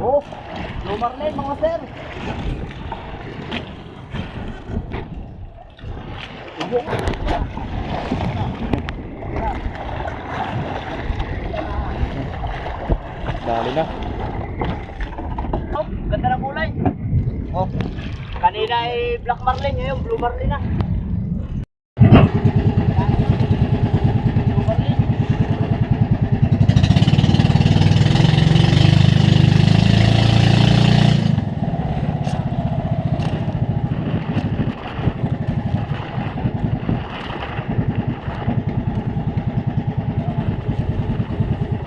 Oh, lumar na yun mga sir. Yung Dali na. Oh, ganda ng kulay. Oh, kanina ay black marlin, ngayon blue marlin na. Blue marlin.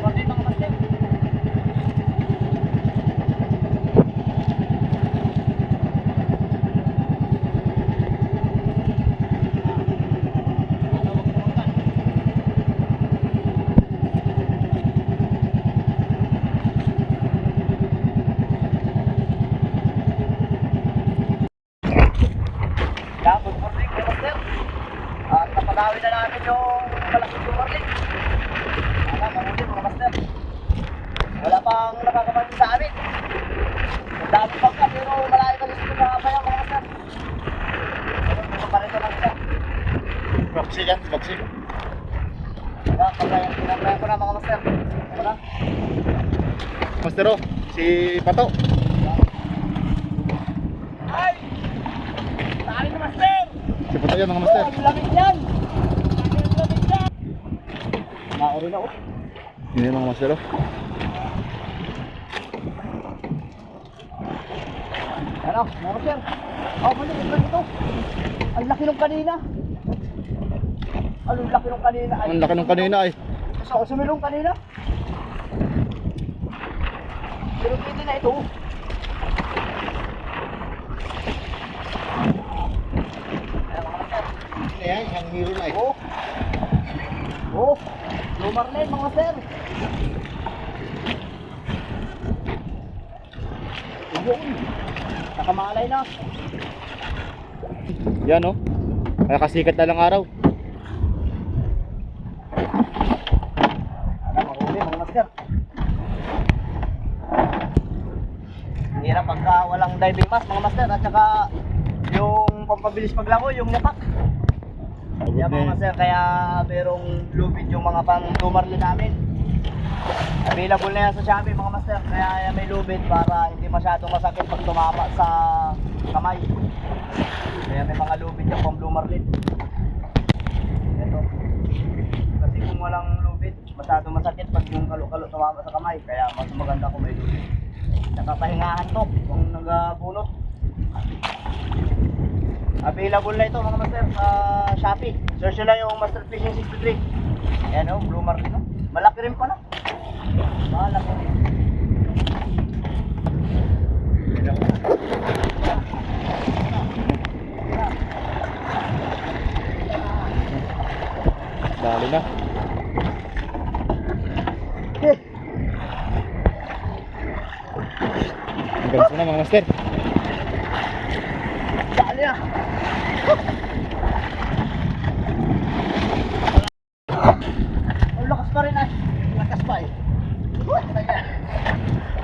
Marlin mga master. Yeah, good morning, mga master. At napadawi na namin yung malaking good morning. Wala, mahuli mga master. Wala pang nakakapansin sa amin. Ang dami bangka pero malayo kami sa kabayan mga master. Pero may pareto lang siya. Baksi yan, baksi. Pagayan, pinabayan ko na mga master. Wala. Mastero, si Pato. Ay! Tali na master! Si Pato yan mga master. Oh, ang lamig yan! Ang lamig yan! Nauri na ako. Yun yan mga mastero. Ano, mga sir? Oh, mali, ito ito. Ang laki nung kanina. Ang laki nung kanina. Ay, Ang laki nung kanina ay. So, sumilong kanina. Pero pwede na ito. Ayan, mga sir. Ayan, ang hero na Oh. Oh. Lumar na yun, mga sir. Yun. Nakamalay na. Yan oh. Kaya kasikat na lang araw. Ano, mahuli, mga master. Hirap pagka walang diving mask, mga master. At saka yung pampabilis paglango, yung napak. Yan mga master, kaya merong lubid yung mga pang lumarli namin. Available na yan sa Shopee mga master, kaya may lubid para hindi masyadong masakit pag tumama sa kamay. Kaya may mga lubid yung pang blue marlin. Ito. Kasi kung walang lubid, masyadong masakit pag yung kalo-kalo tumama sa kamay. Kaya mas maganda kung may lubid. Nakapahingahan to kung nagbunot. Available na ito mga master sa Shopee. Search nyo lang yung Master Fishing 63. Ayan o, blue marlin o. Malaki rin pala. Malaki rin. Dali na. Eh, Ang ganso na mga master. Dali na. Ang lakas pa rin ay. Lakas pa eh. What? Ayan.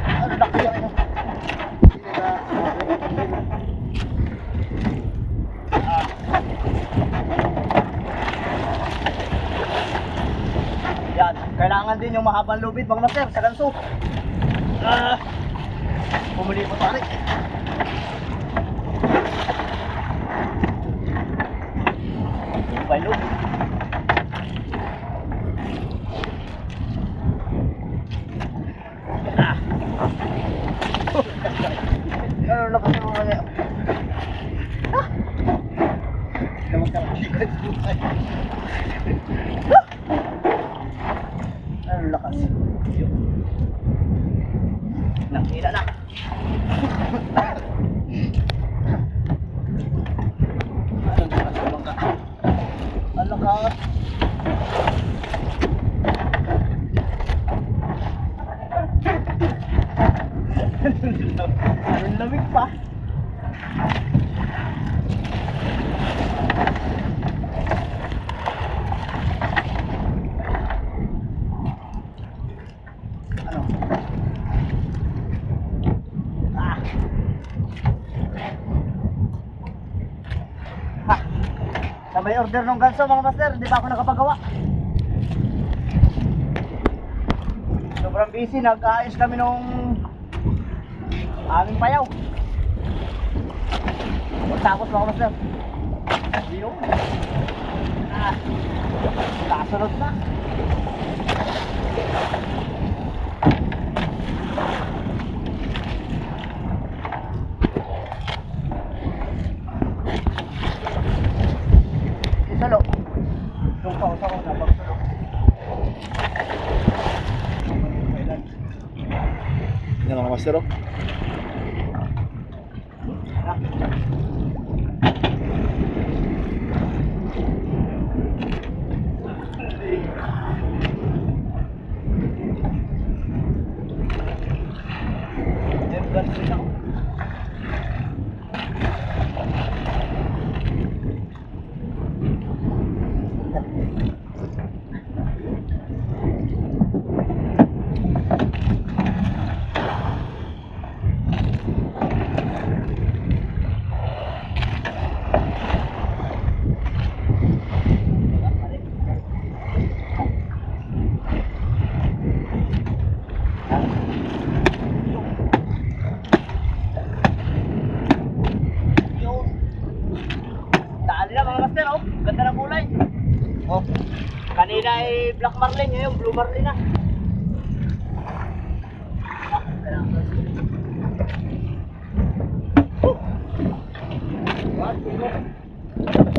Ang laki yan. ano. Ah. Yan, kailangan din yung mahabang lubid mga master sa ganso. Ah. Pumuli mo pare. Balog. Ah. Ano na kasi mga kanya? Ah. Naman ka makikat buhay. Ah. Ano lakas? Yun. Nakita na. Ano lakas ng bangka? Ang lakas. Ang lamig pa. Ano? May order ng ganso mga master, hindi pa ako nakapagawa. Sobrang busy, nag-aayos kami nung aming payaw. Tapos mga master. Yun. Ah, kasunod na. Isalo. Yung pausa ko na pagsulo. Yan mga master oh. Yung ganso rin ako. Yung daan nila mga master, oh. Ganda ng kulay. Oh. Kanina ay black marlin, ngayon blue marlin na. Oh. What?